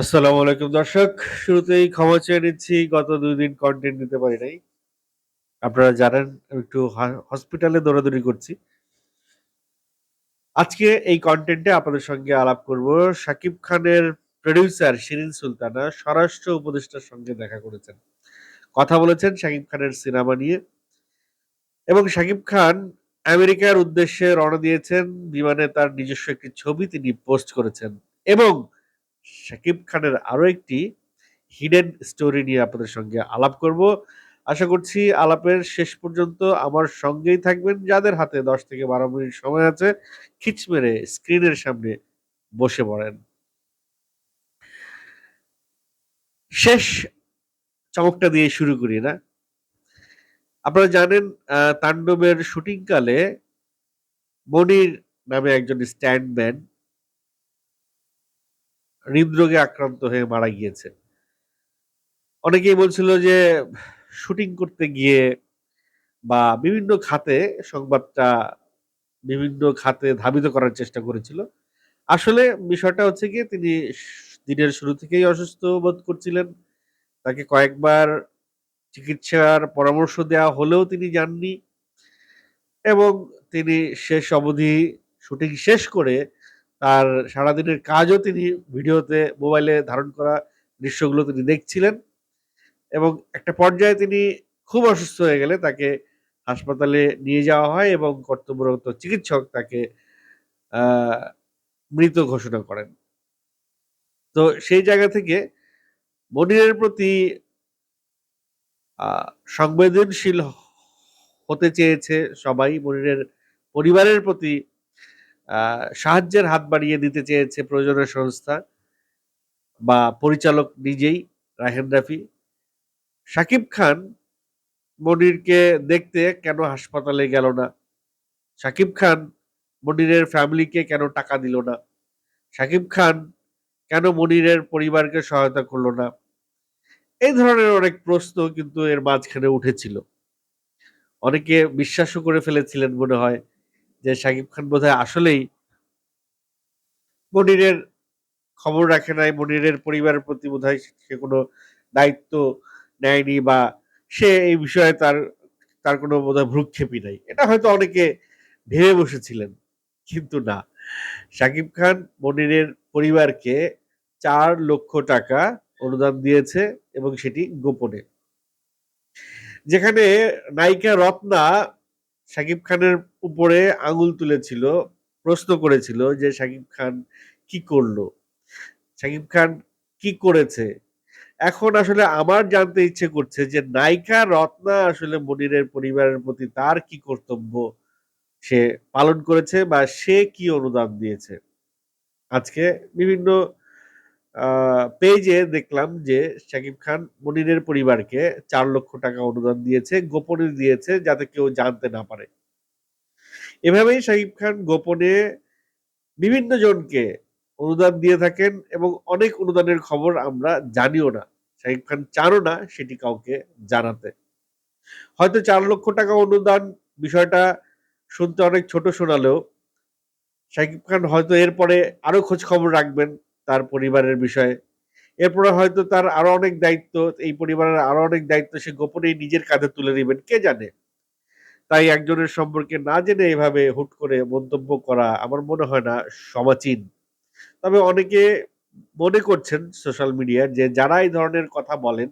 আসসালামু আলাইকুম দর্শক। শুরুতেই ক্ষমা চেয়ে নিচ্ছি, গত দুই দিন কন্টেন্ট দিতে পারি নাই। আপনারা জানেন একটু হসপিটালে দৌড়াদৌড়ি করছি। আজকে এই কন্টেন্টে আপনাদের সঙ্গে আলাপ করব শাকিব খানের প্রডিউসার শিরিন সুলতানা, স্বরাষ্ট্র উপদেষ্টার সঙ্গে দেখা করেছেন। কথা বলেছেন শাকিব খানের সিনেমা নিয়ে। এবং শাকিব খান আমেরিকার উদ্দেশ্যে রওনা দিয়েছেন, বিমানে তার নিজস্ব একটি ছবি তিনি পোস্ট করেছেন। এবং শাকিব খানের আরও একটি হিডেন স্টোরি নিয়ে আপনাদের সঙ্গে আলাপ করব। আশা করছি আলাপের শেষ পর্যন্ত আমার সঙ্গেই থাকবেন, যাদের হাতে দশ থেকে বারো মিনিট সময় আছে, খিচ মেরে স্ক্রিনের সামনে বসে পড়েন। শেষ চমকটা দিয়ে শুরু করি না। আপনারা জানেন তাণ্ডবের শুটিংকালে মনির নামে একজন স্ট্যান্ডম্যান হৃদরোগে আক্রান্ত হয়ে মারা গিয়েছে অনেকেই বলছিল যে, শুটিং করতে গিয়ে বা বিভিন্ন খাতে সংবাদটা বিভিন্ন খাতে ধাবিত করার চেষ্টা করেছিল। আসলে বিষয়টা হচ্ছে গিয়ে তিনি দিনের শুরু থেকেই অসুস্থ বোধ করছিলেন। তাকে কয়েকবার চিকিৎসার পরামর্শ দেওয়া হলেও তিনি যাননি এবং তিনি শেষ অবধি শুটিং শেষ করে তার সারাদিনের কাজও তিনি ভিডিওতে, মোবাইলে ধারণ করা দৃশ্যগুলো তিনি দেখছিলেন এবং একটা পর্যায়ে তিনি খুব অসুস্থ হয়ে গেলে তাকে হাসপাতালে নিয়ে যাওয়া হয় এবং কর্তব্যরত চিকিৎসক তাকে মৃত ঘোষণা করেন। তো সেই জায়গা থেকে মনিরের প্রতি সংবেদনশীল হতে চেয়েছে সবাই মনিরের পরিবারের প্রতি সাহায্যের হাত বাড়িয়ে দিতে চেয়েছে প্রয়োজনীয় সংস্থা বা পরিচালক নিজেই রাহেন রাফি। শাকিব খান মনিরকে দেখতে কেন হাসপাতালে গেল না? শাকিব খান মনিরের ফ্যামিলিকে কেন টাকা দিল না? শাকিব খান কেন মনিরের পরিবারকে সহায়তা করল না? এই ধরনের অনেক প্রশ্ন কিন্তু এর মাঝখানে উঠেছিল। অনেকে বিশ্বাসও করে ফেলেছিলেন মনে হয় যে শাকিব খান বোধহয় আসলেই মনিরের খবর রাখে নাই, মনিরের পরিবারের প্রতি বোধহয় সে কোনো দায়িত্ব নেয়নি বা সে এই বিষয়ে তার তার কোনো বোধহয় ভ্রুক্ষেপই নাই। এটা হয়তো অনেকে ভেবে বসেছিলেন, কিন্তু না। শাকিব খান মনিরের পরিবারকে চার লক্ষ টাকা অনুদান দিয়েছে এবং সেটি গোপনে। যেখানে নায়িকা রত্না শাকিব খানের উপরে আঙুল তুলেছিল, প্রশ্ন করেছিল যে শাকিব খান কি করল? শাকিব খান কি করেছে? এখন আসলে আমার জানতে ইচ্ছে করছে যে নায়িকা রত্না আসলে মনিরের পরিবারের প্রতি তার কি কর্তব্য? সে পালন করেছে বা সে কি অনুদান দিয়েছে? আজকে বিভিন্ন পেজে দেখলাম যে শাকিব খান মনিরের পরিবারকে চার লক্ষ টাকা অনুদান দিয়েছে, গোপনে দিয়েছে যাতে কেউ জানতে না পারে। এভাবেই শাকিব খান গোপনে বিভিন্ন জনকে অনুদান দিয়ে থাকেন এবং অনেক অনুদানের খবর আমরা জানিও না। শাকিব খান চানও না সেটি কাউকে জানাতে। হয়তো চার লক্ষ টাকা অনুদান বিষয়টা শুনতে অনেক ছোট শোনালেও শাকিব খান হয়তো এরপরে আরও খোঁজ খবর রাখবেন তার পরিবারের বিষয়ে। এরপরে হয়তো তার আরও অনেক দায়িত্ব, এই পরিবারের আরও অনেক দায়িত্ব সে গোপনেই নিজের কাঁধে তুলে নেবেন, কে জানে? তাই একজনের সম্পর্কে না জেনে এভাবে হুট করে মন্তব্য করা আমার মনে হয় না সমাচীন। তবে অনেকে মনে করছেন সোশ্যাল মিডিয়ায় যে যারা এই ধরনের কথা বলেন,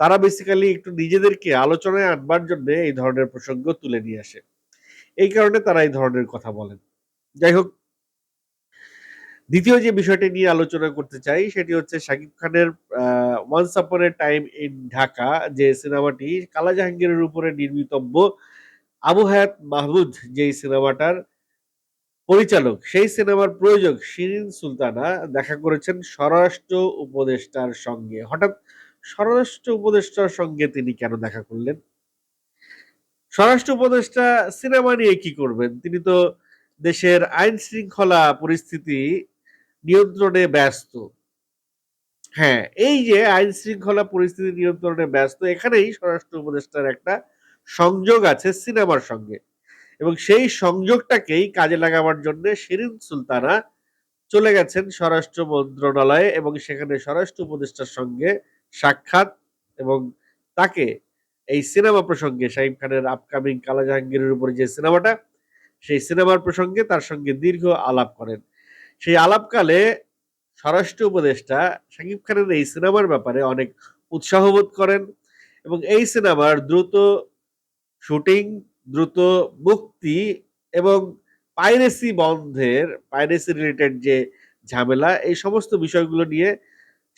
তারা বেসিক্যালি একটু নিজেদেরকে আলোচনায় আনবার জন্য এই ধরনের প্রসঙ্গ তুলে নিয়ে আসে। এই কারণে তারা এই ধরনের কথা বলেন। যাই হোক দ্বিতীয় যে বিষয়টি নিয়ে আলোচনা করতে চাই, সেটি হচ্ছে শাকিব খানের once upon A time in Dhaka যে সিনেমাটি কালা জাহাঙ্গীরের উপরে নির্মিতব্য, আবু হায়াত মাহমুদ যেই সিনেমাটার পরিচালক, সেই সিনেমার প্রযোজক শিরিন সুলতানা দেখা করেছেন স্বরাষ্ট্র উপদেষ্টার সঙ্গে। হঠাৎ স্বরাষ্ট্র উপদেষ্টার সঙ্গে তিনি কেন দেখা করলেন? স্বরাষ্ট্র উপদেষ্টা সিনেমা নিয়ে কি করবেন? তিনি তো দেশের আইন শৃঙ্খলা পরিস্থিতি নিয়ন্ত্রণে ব্যস্ত। হ্যাঁ এই যে আইন শৃঙ্খলা পরিস্থিতি নিয়ন্ত্রণে ব্যস্ত, এখানেই স্বরাষ্ট্র উপদেষ্টার একটা সংযোগ আছে সিনেমার সঙ্গে। এবং সেই সংযোগটাকেই কাজে লাগাবার জন্য শিরিন সুলতানা চলে গেছেন স্বরাষ্ট্র মন্ত্রণালয়ে এবং সেখানে স্বরাষ্ট্র উপদেষ্টার সঙ্গে সাক্ষাৎ এবং তাকে এই সিনেমা প্রসঙ্গে শাহিব খানের আপকামিং কালা জাহাঙ্গীরের উপরে যে সিনেমাটা, সেই সিনেমার প্রসঙ্গে তার সঙ্গে দীর্ঘ আলাপ করেন। সেই আলাপকালে স্বরাষ্ট্র উপদেষ্টা শাকিব খানের এই সিনেমার ব্যাপারে অনেক উৎসাহ বোধ করেন এবং এই সিনেমার দ্রুত শুটিং, দ্রুত মুক্তি এবং পাইরেসি বন্ধের, পাইরেসি রিলেটেড যে ঝামেলা, এই সমস্ত বিষয়গুলো নিয়ে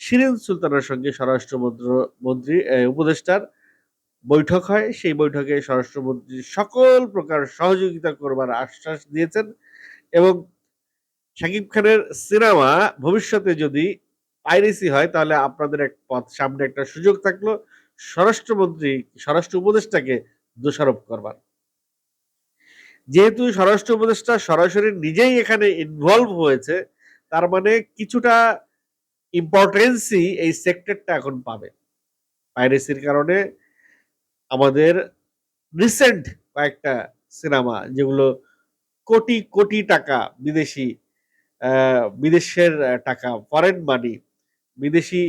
শিরিন সুলতানের সঙ্গে স্বরাষ্ট্র মন্ত্রী উপদেষ্টার বৈঠক হয়। সেই বৈঠকে স্বরাষ্ট্রমন্ত্রী সকল প্রকার সহযোগিতা করবার আশ্বাস দিয়েছেন এবং শাকিব খানের সিনেমা ভবিষ্যতে যদি পাইরেসি হয়, তাহলে আপনাদের এক পথ, সামনে একটা সুযোগ থাকল। স্বরাষ্ট্রমন্ত্রী, স্বরাষ্ট্র উপদেষ্টাকে দোষারোপ করবার। যেহেতু স্বরাষ্ট্র উপদেষ্টা সরাসরি নিজেই এখানে ইনভলভ হয়েছে, তার মানে কিছুটা ইম্পর্টেন্সই এই সেক্টরটা এখন পাবে। পাইরেসির কারণে আমাদের রিসেন্ট কয়েকটা সিনেমা, যেগুলো কোটি কোটি টাকা বিদেশি বিদেশের টাকা ফরেন মানি বিদেশি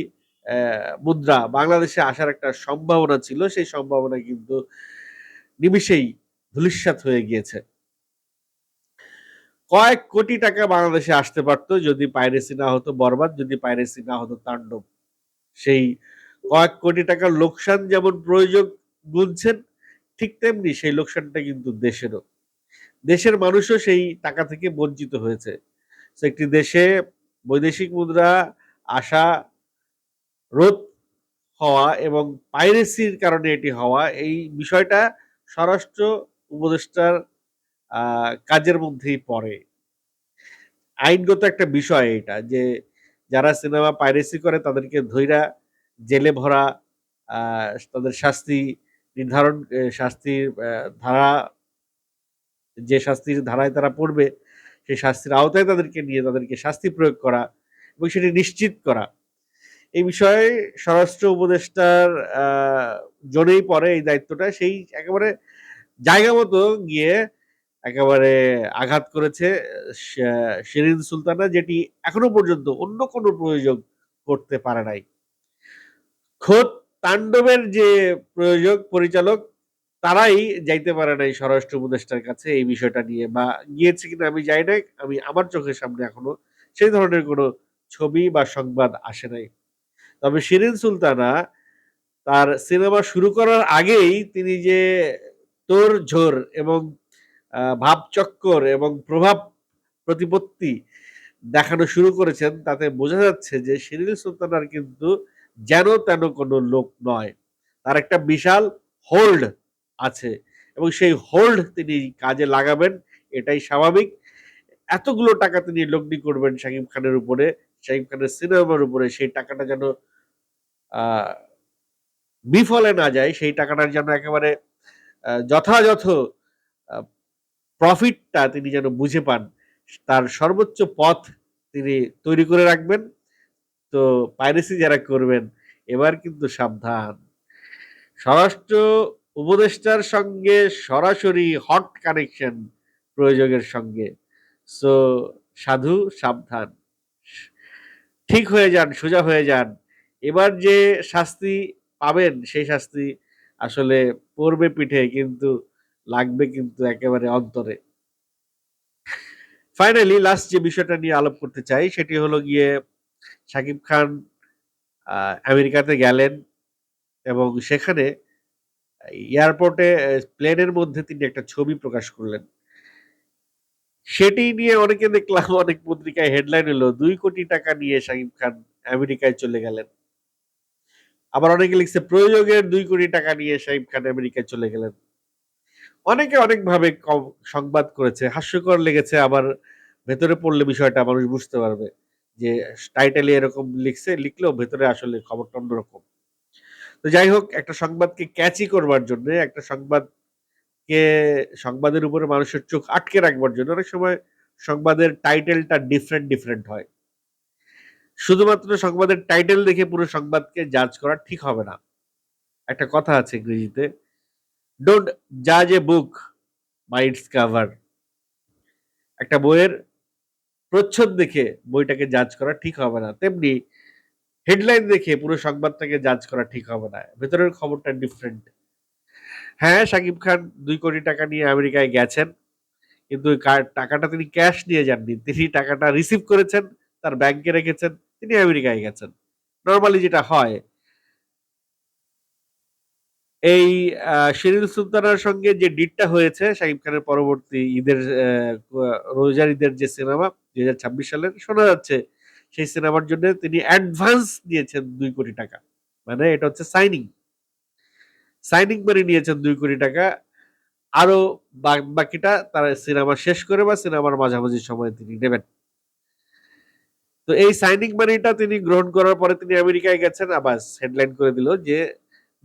মুদ্রা, বাংলাদেশে আসার একটা সম্ভাবনা ছিল। সেই সম্ভাবনা কিন্তু নিমিষেই ধূলিসাৎ হয়ে গিয়েছে। কয়েক কোটি টাকা বাংলাদেশে আসতে পারতো যদি পাইরেসি না হতো, বরবাদ যদি পাইরেসি না হতো, তাণ্ডব। সেই কয়েক কোটি টাকার লোকসান যেমন প্রয়োজন গুনছেন, ঠিক তেমনি সেই লোকসানটা কিন্তু দেশেরও। দেশের মানুষও সেই টাকা থেকে বঞ্চিত হয়েছে। একটি দেশে বৈদেশিক মুদ্রা আসা রোধ হওয়া এবং পাইরেসির কারণে এটি হওয়া, এই বিষয়টা স্বরাষ্ট্র উপদেষ্টার কাজের মধ্যেই পড়ে। আইনগত একটা বিষয় এটা যে, যারা সিনেমা পাইরেসি করে তাদেরকে ধৈরা জেলে ভরা তাদের শাস্তি নির্ধারণ শাস্তির ধারা, যে শাস্তির ধারায় তারা পড়বে সেই শাস্তির আওতায় তাদেরকে নিয়ে তাদেরকে শাস্তি প্রয়োগ করা এবং সেটি নিশ্চিত করা। এই বিষয়ে স্বরাষ্ট্র উপদেষ্টার জন্যই পড়ে এই দায়িত্বটা। সেই একেবারে জায়গা মতো গিয়ে একেবারে আঘাত করেছে শিরিন সুলতানা, যেটি এখনও পর্যন্ত অন্য কোনো প্রয়োজন করতে পারে নাই। খোদ তাণ্ডবের যে প্রয়োজক, পরিচালক তারাই যাইতে পারে নাই স্বরাষ্ট্র উপদেষ্টার কাছে এই বিষয়টা নিয়ে, বা গিয়েছে কিনা আমি যাই নাই, আমি আমার চোখের সামনে এখনও সেই ধরনের কোনো ছবি বা সংবাদ আসে নাই। তবে শিরিন সুলতানা তার সিনেমা শুরু করার আগেই তিনি যে তোর ঝোর এবং ভাবচক্কর এবং প্রভাব প্রতিপত্তি দেখানো শুরু করেছেন, তাতে বোঝা যাচ্ছে যে শিরিন সুলতানার কিন্তু যেন তেন কোনো লোক নয়। তার একটা বিশাল হোল্ড আছে এবং সেই হোল্ড তিনি কাজে লাগাবেন, এটাই স্বাভাবিক। এতগুলো টাকা তিনি লগ্নি করবেন শাকিব খানের উপরে, শাকিব খানের সিনেমার উপরে, সেই টাকাটা যেন বিফলে না যায়, সেই টাকাটার যেন একেবারে যথাযথ প্রফিটটা তিনি যেন বুঝে পান, তার সর্বোচ্চ পথ তিনি তৈরি করে রাখবেন। তো পাইরেসি যারা করবেন, এবার কিন্তু সাবধান। স্বরাষ্ট্র উপদেষ্টার সঙ্গে সরাসরি হট কানেকশন প্রয়োজকের সঙ্গে। সো সাধু, সাবধান। ঠিক হয়ে যান, সোজা হয়ে যান। এবার যে শাস্তি পাবেন, সেই শাস্তি আসলে পড়বে পিঠে, কিন্তু লাগবে কিন্তু একেবারে অন্তরে। ফাইনালি লাস্ট যে বিষয়টা নিয়ে আলাপ করতে চাই, সেটি হলো গিয়ে শাকিব খান আমেরিকাতে গেলেন এবং সেখানে এয়ারপোর্টে প্লেনের মধ্যে তিনি একটা ছবি প্রকাশ করলেন। সেটি নিয়ে অনেকে দেখলাম, অনেক পত্রিকায় হেডলাইন হলো দুই কোটি টাকা নিয়ে শাকিব খান আমেরিকায় চলে গেলেন। আবার অনেকে লিখছে প্রয়োজকের দুই কোটি টাকা নিয়ে শাকিব খান আমেরিকায় চলে গেলেন। অনেকে অনেকভাবে সংবাদ করেছে, হাস্যকর লেগেছে, আবার ভেতরে পড়লে বিষয়টা মানুষ বুঝতে পারবে যে টাইটেলে এরকম লিখছে, লিখলেও ভেতরে আসলে খবরটা অন্যরকম। তো যাই হোক, একটা সংবাদকে ক্যাচি করবার জন্য, একটা সংবাদকে, সংবাদের উপরে মানুষের চোখ আটকে রাখবার জন্য অনেক সময় সংবাদের টাইটেলটা ডিফারেন্ট ডিফারেন্ট হয়। শুধুমাত্র সংবাদের টাইটেল দেখে পুরো সংবাদকে জাজ করা ঠিক হবে না। একটা কথা আছে ইংরেজিতে ডোন্ট জাজ a book by its cover একটা বইয়ের প্রচ্ছদ দেখে বইটাকে জাজ করা ঠিক হবে না। তেমনি হেডলাইন দেখে পুরো সংবাদটাকে জাজ করা ঠিক হবে না। ভেতরের খবরটা ডিফারেন্ট হ্যাঁ শাকিব খান দুই কোটি টাকা নিয়ে আমেরিকায় গেছেন, কিন্তু টাকাটা তিনি ক্যাশ নিয়ে যাননি। তিনি টাকাটা রিসিভ করেছেন, তার ব্যাংকে রেখেছেন, তিনি আমেরিকায় গেছেন। নর্মালি যেটা হয়, এই শিরিন সুলতানার সঙ্গে যে ডিটটা হয়েছে শাকিব খানের পরবর্তী ঈদের রোজার ঈদের যে সিনেমা দুই হাজার ছাব্বিশ সালের, শোনা যাচ্ছে সেই সিনেমার জন্য তিনি অ্যাডভান্স দিয়েছেন দুই কোটি টাকা। মানে এটা হচ্ছে সাইনিং সাইনিং মানি নিয়েছেন দুই কোটি টাকা। আরও বাকিটা তার সিনেমা শেষ করে বা সিনেমার মাঝামাঝি সময় তিনি নেবেন। তো এই সাইনিং মানিটা তিনি গ্রহণ করার পরে তিনি আমেরিকায় গেছেন, আবার হেডলাইন করে দিল যে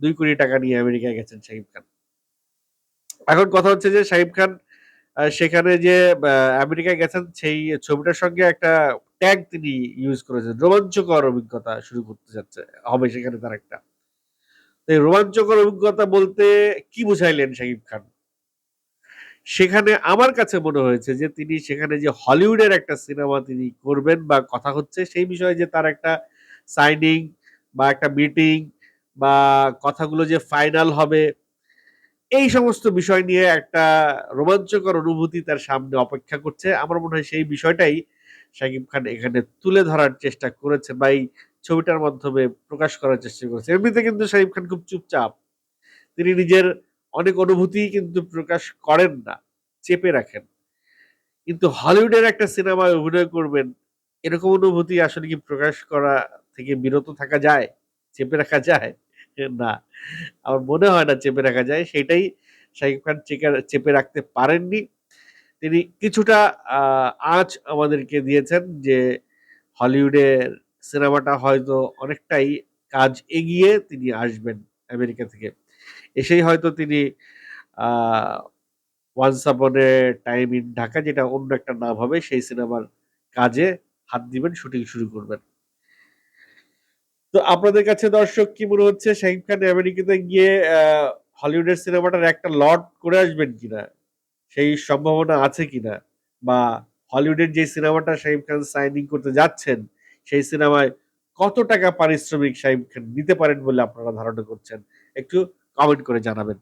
দুই কোটি টাকা নিয়ে আমেরিকায় গেছেন শাহিব খান। এখন কথা হচ্ছে যে শাহিব খান সেখানে যে আমেরিকায় গেছেন, সেই ছবিটার সঙ্গে একটা ট্যাগ তিনি ইউজ করেছেন। রোমাঞ্চকর অভিজ্ঞতা শুরু করতে যাচ্ছে। হবে সেখানে তার একটা। তো এই রোমাঞ্চকর অভিজ্ঞতা বলতে কি বুঝাইলেন শাহিব খান? সেখানে আমার কাছে মনে হয়েছে যে তিনি সেখানে যে হলিউডের একটা সিনেমা তিনি করবেন বা কথা হচ্ছে সেই বিষয়ে যে তার একটা সাইনিং বা একটা মিটিং বা কথাগুলো যে ফাইনাল হবে, এই সমস্ত বিষয় নিয়ে একটা রোমাঞ্চকর অনুভূতি তার সামনে অপেক্ষা করছে। আমার মনে হয় সেই বিষয়টাই শাকিব খান এখানে তুলে ধরার চেষ্টা করেছে বা এই ছবিটার মাধ্যমে প্রকাশ করার চেষ্টা করেছে। এমনিতে কিন্তু শাকিব খান খুব চুপচাপ। তিনি নিজের অনেক অনুভূতি কিন্তু প্রকাশ করেন না, চেপে রাখেন। কিন্তু হলিউডের একটা সিনেমায় অভিনয় করবেন, এরকম অনুভূতি আসলে কি প্রকাশ করা থেকে বিরত থাকা যায়? চেপে রাখা যায়? না। আমার মনে হয় না চেপে রাখা যায়। সেটাই শাকিব খান চেপে রাখতে পারেননি। তিনি কিছুটা আঁচ আমাদেরকে দিয়েছেন যে হলিউডের সিনেমাটা হয়তো অনেকটাই কাজ এগিয়ে তিনি আসবেন আমেরিকা থেকে। এসেই হয়তো তিনি once upon time in Dhaka যেটা অন্য একটা নাম হবে, সেই সিনেমার কাজে হাত দিবেন, শুটিং শুরু করবেন। তো আপনাদের কাছে দর্শক, কি মনে হচ্ছে শাহিদ খান আমেরিকাতে গিয়ে হলিউডের সিনেমাটার একটা লট করে আসবেন কিনা? সেই সম্ভাবনা আছে কিনা? বা হলিউডের যে সিনেমাটা শাহিদ খান সাইনিং করতে যাচ্ছেন, সেই সিনেমায় কত টাকা পারিশ্রমিক শাহিদ খান নিতে পারেন বলে আপনারা ধারণা করছেন? একটু কমেন্ট করে জানাবেন।